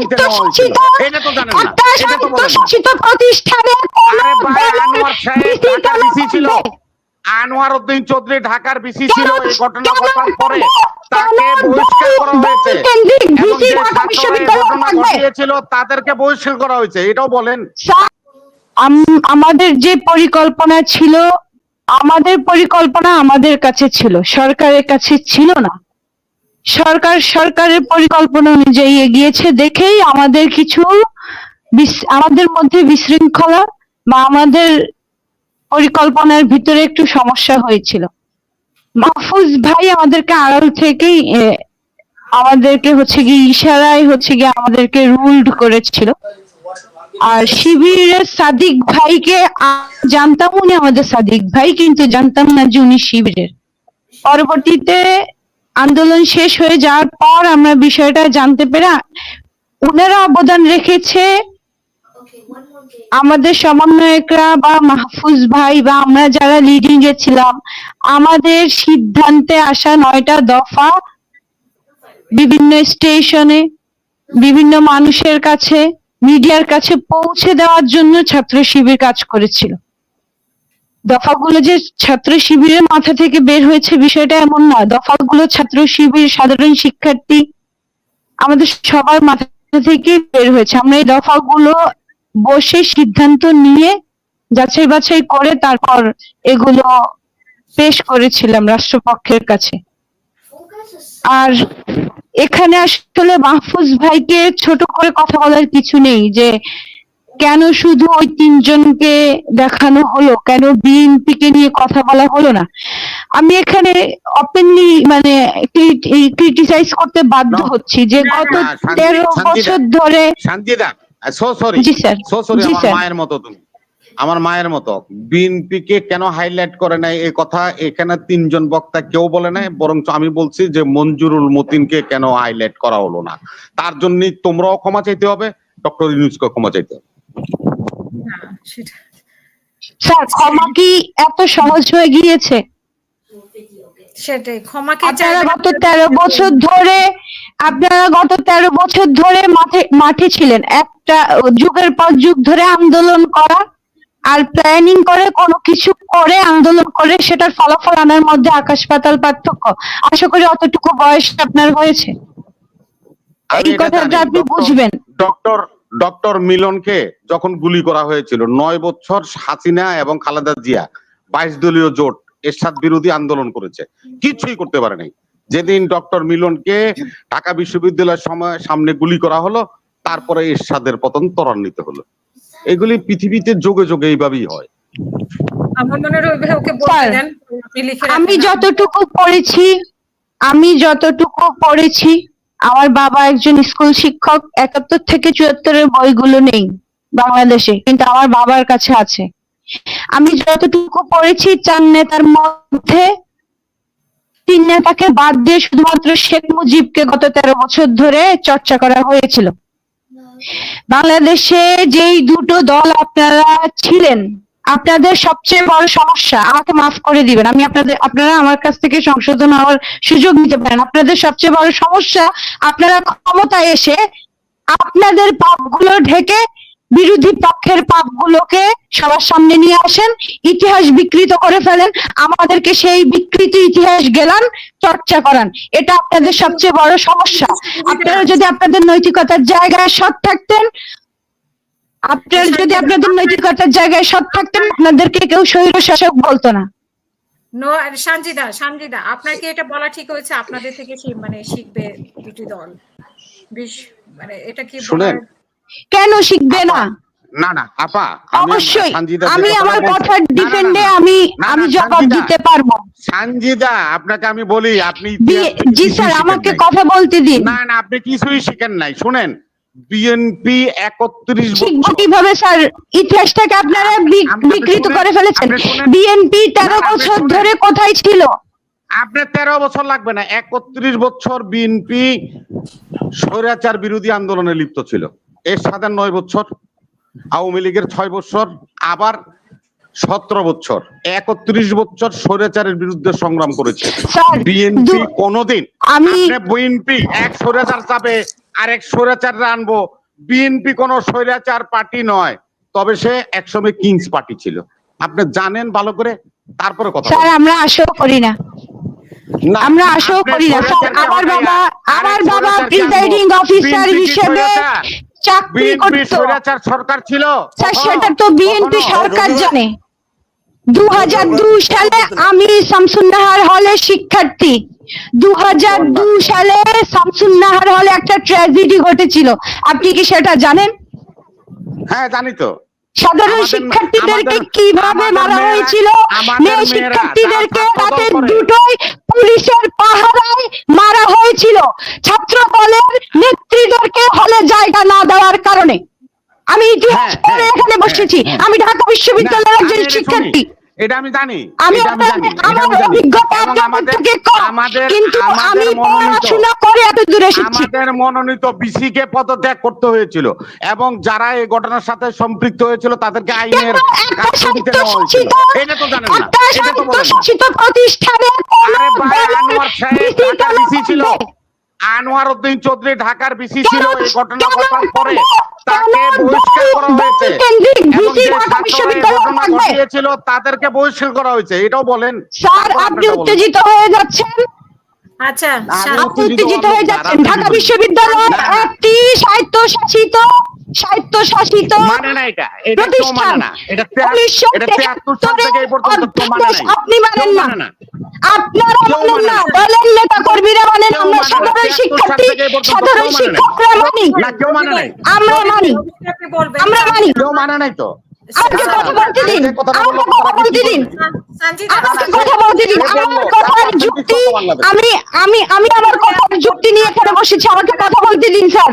দিতে নেওয়া হয়েছিল। স্বায়ত্তশাসিত এটা তো জানেন না। একটা এটা তো বলেন না। স্বায়ত্তশাসিত প্রতিষ্ঠানে কোনো আরে ভাই দলের আনোয়ার সাহেব ভিত্তি ঢাকার বিসি ছিল। আনোয়ার উদ্দিন চৌধুরী ঢাকার বিসি ছিল এই ঘটনা ঘটার পরে তাকে বহিষ্কার করা হয়েছে। ঘটনা ঘটিয়েছিল তাদেরকে বহিষ্কার করা হয়েছে। এটাও বলেন। আমাদের যে পরিকল্পনা ছিল আমাদের পরিকল্পনা আমাদের কাছে ছিল। সরকারের কাছে ছিল না। সরকার, সরকারের পরিকল্পনা অনুযায়ী এগিয়েছে দেখেই আমাদের কিছু আমাদের মধ্যে বিশৃঙ্খলা বা আমাদের পরিকল্পনার ভিতরে একটু সমস্যা হয়েছিল। মাহফুজ ভাই আমাদেরকে আড়াল থেকেই আমাদেরকে হচ্ছে গিয়ে ইশারায় হচ্ছে গিয়ে আমাদেরকে রুলড করেছিল। আর শিবিরের সাদিক ভাইকে জানতাম উনি আমাদের সাদিক ভাই, কিন্তু জানতাম না যে উনি শিবিরের। পরবর্তীতে আন্দোলন শেষ হয়ে যাওয়ার পর আমরা বিষয়টা জানতে পেরে ওনারা অবদান রেখেছে। আমাদের সমন্বয়করা বা মাহফুজ ভাই বা আমরা যারা লিডিং এ ছিলাম, আমাদের সিদ্ধান্তে আসা নয়টা দফা বিভিন্ন স্টেশনে বিভিন্ন মানুষের কাছে মিডিয়ার কাছে পৌঁছে দেওয়ার জন্য ছাত্র শিবির কাজ করেছিল। দফাগুলো যে ছাত্র শিবিরের মাথা থেকে বের হয়েছে বিষয়টা এমন না। দফাগুলো ছাত্র শিবির, সাধারণ শিক্ষার্থী আমাদের সবার মাথা থেকে বের হয়েছে। আমরা এই দফাগুলো বসে সিদ্ধান্ত নিয়ে যাচাই বাছাই করে তারপর এগুলো পেশ করেছিলাম রাষ্ট্রপক্ষের কাছে। আর এখানে আসলে মাহফুজ ভাইকে ছোট করে কথা বলার কিছু নেই যে কেন শুধু ওই তিনজনকে দেখানো হলো? কেন বিএনপি কে নিয়ে কথা বলা হলো না? আমি এখানে ওপেনলি মানে ক্রিটিসাইজ করতে বাধ্য হচ্ছি যে গত তেরো বছর ধরে শান্তিদা so sorry ji sir. So sorry আমার মায়ের মতো তুমি। আমার মায়ের মতো। বিএনপি কে কেন হাইলাইট করে নাই এই কথা? এখানে তিনজন বক্তা কেউ বলে নাই বরং আমি বলছি যে মঞ্জুরুল মতিনকে কেন হাইলাইট করা হলো না? তার জন্য তোমরাও ক্ষমা চাইতে হবে ডক্টর ইউনুসকে ক্ষমা চাইতে হবে। সেটা স্যার ক্ষমা কি এত সহজ হয়ে গিয়েছে? সেটাই ক্ষমাকে আপনারা গত তেরো বছর ধরে আপনারা গত তেরো বছর ধরে মাঠে মাঠে ছিলেন। একটা যুগের পর যুগ ধরে আন্দোলন করা আর প্ল্যানিং করে কোনো কিছু করে আন্দোলন করে সেটার ফলাফল আনার মধ্যে আকাশ পাতাল পার্থক্য। আশা করি অতটুকু বয়স আপনার হয়েছে। এই কথাটা আপনি বুঝবেন। ডক্টর ডক্টর মিলনকে যখন গুলি করা হয়েছিল নয় বছর হাসিনা এবং খালেদা জিয়া বাইশ দলীয় জোট এরশাদ বিরোধী আন্দোলন করেছে। কিছুই করতে পারে নাই। যেদিন ডক্টর মিলনকে ঢাকা বিশ্ববিদ্যালয়ের সময় সামনে গুলি করা হলো তারপরে এরশাদের পতন ত্বরান্বিত হলো। এগুলি পৃথিবীতে যোগে যোগে এইভাবেই হয়। আমি যতটুকু পড়েছি আমি যতটুকু পড়েছি আমার বাবা একজন স্কুল শিক্ষক, একাত্তর থেকে চুয়াত্তরের বইগুলো নেই বাংলাদেশে, কিন্তু আমার বাবার কাছে আছে। আমি যতটুকু পড়েছি, চার নেতার মধ্যে তিন নেতাকে বাদ দিয়ে শুধুমাত্র শেখ মুজিবকে গত তেরো বছর ধরে চর্চা করা হয়েছিল। বাংলাদেশে যেই দুটো দল আপনারা ছিলেন আপনাদের সবচেয়ে বড় সমস্যা, আমাকে মাফ করে দিবেন, আমি আপনাদের, আপনারা আমার কাছ থেকে সংশোধন হওয়ার সুযোগ নিতে পারেন। আপনাদের সবচেয়ে বড় সমস্যা, আপনারা ক্ষমতায় এসে আপনাদের পাপগুলো ঢেকে বিরোধী পক্ষের পাপগুলোকে সবার সামনে নিয়ে আসেন, ইতিহাস বিকৃত করে ফেলেন, আমাদেরকে সেই বিকৃত ইতিহাস গেলান, চর্চা করান। এটা আপনাদের সবচেয়ে বড় সমস্যা। আপনারা যদি আপনাদের নৈতিকতার জায়গায় সৎ থাকতেন আপনারা যদি আপনাদের নৈতিকতার জায়গায় সৎ থাকতেন আপনাদেরকে কেউ স্বৈর শাসক বলতো না। নো সঞ্জিদা সঞ্জিদা আপনার কি এটা বলা ঠিক হয়েছে আপনাদের থেকে মানে শিখবে দুটি দল। বিশ মানে এটা কি শুনেন, কেন শিখবে না? না না আপা আমি অবশ্যই আমি আমার কথার ডিফেন্ডে আমি আমি জবাব সানজিদা, দিতে পারব। সানজিদা আপনাকে আমি বলি আপনি জি স্যার আমাকে কথা বলতে দিন। না না আপনি কিছুই শিখেন নাই শুনেন। বিএনপি একত্রিশ বছর। কীভাবে স্যার? ইতিহাসটাকে আপনারা বিকৃত করে ফেলেছেন। বিএনপি তেরো বছর ধরে কোথায় ছিল? আপনার তেরো বছর লাগবে না। একত্রিশ বছর বিএনপি স্বৈরাচার বিরোধী আন্দোলনে লিপ্ত ছিল। এর সাথে নয় বছর আওয়ামী লীগের ছয় বছর আবার সতেরো বছর একত্রিশ বছর স্বৈরাচারের বিরুদ্ধে সংগ্রাম করেছে। বিএনপি কোনোদিন আমি বিএনপি এক স্বৈরাচার চাপে আরেক স্বৈরাচার আনব। বিএনপি কোন স্বৈরাচার পার্টি নয় তবে সে একসময় কিংস পার্টি ছিল। আপনি জানেন ভালো করে তারপরে কথা স্যার আমরা আশাও করি না। আমরা আশাও করি না। স্যার আমার বাবা আমার বাবা অফিসার হিসেবে চাকরি করতো। সরকার ছিল? স্যার সেটা তো বিএনপি সরকার জানে। দু হাজার দুই সালে আমি শামসুন্নাহার হলে শিক্ষার্থী। দু সালে শামসুন্নাহার হলে একটা ট্র্যাজেডি ঘটেছিল। আপনি কি সেটা জানেন? হ্যাঁ জানি তো। সাধারণ শিক্ষার্থীদেরকে কীভাবে মারা হয়েছিল? মেয়ে শিক্ষার্থীদেরকে দুটোই পুলিশের পাহারায় মারা হয়েছিল। ছাত্র দলের নেত্রীদেরকে হলে জায়গা না দেওয়ার কারণে। আমি ইতিহাস হ্যাঁ, পড়ে হ্যাঁ, হ্যাঁ, বসেছি। হ্যাঁ। আমি ঢাকা বিশ্ববিদ্যালয়ের একজন শিক্ষার্থী। এটা আমি জানি। আমি এটা আমি জানি। এটা আমার অভিজ্ঞতা এবং আপনাদের থেকে কম কিন্তু আমি মনোনীত পড়াশোনা করে এত দূরে এসেছি। আমাদের মনোনীত বিসিকে পদত্যাগ করতে হয়েছিল এবং যারা এই ঘটনার সাথে সম্পৃক্ত হয়েছিল তাদেরকে আইনের কাস্টডিতে নেওয়া হয়েছিল। এটা তো জানেন না। এটা তো বলেন না। প্রতিষ্ঠানে আরে ভাই আনোয়ার সাহেব বিসি ঢাকার কেন বিসি ছিল? আনোয়ার উদ্দিন চৌধুরী ঢাকার বিসি ছিল এই ঘটনা ঘটার পরে তাকে বহিষ্কার করা হয়েছে। ঘটনা ঘটিয়েছিল তাদেরকে বহিষ্কার করা হয়েছে। এটাও বলেন। স্যার আপনি উত্তেজিত হয়ে যাচ্ছেন? আচ্ছা আপনি উত্তেজিত হয়ে যাচ্ছেন। ঢাকা বিশ্ববিদ্যালয় একটি সাহিত্য একটি স্বায়ত্তশাসিত মানে প্রতিষ্ঠান মানে উনিশশো মানে আপনি মানেন না মানে আপনারা মানেন মানে না। দলের নেতা কর্মীরা মানেন আমরা মানে সাধারণ শিক্ষার্থী সাধারণ মানে। শিক্ষকরা মানি মানে আমরা মানি আমরা মানি কেউ মানে নাই তো আমাকে কথা বলতে দিন আমাকে কথা বলতে দিন আমাকে কথা বলতে দিন আমার কথার যুক্তি আমি আমি আমি আমার কথার যুক্তি নিয়ে এখানে বসেছি আমাকে কথা বলতে দিন স্যার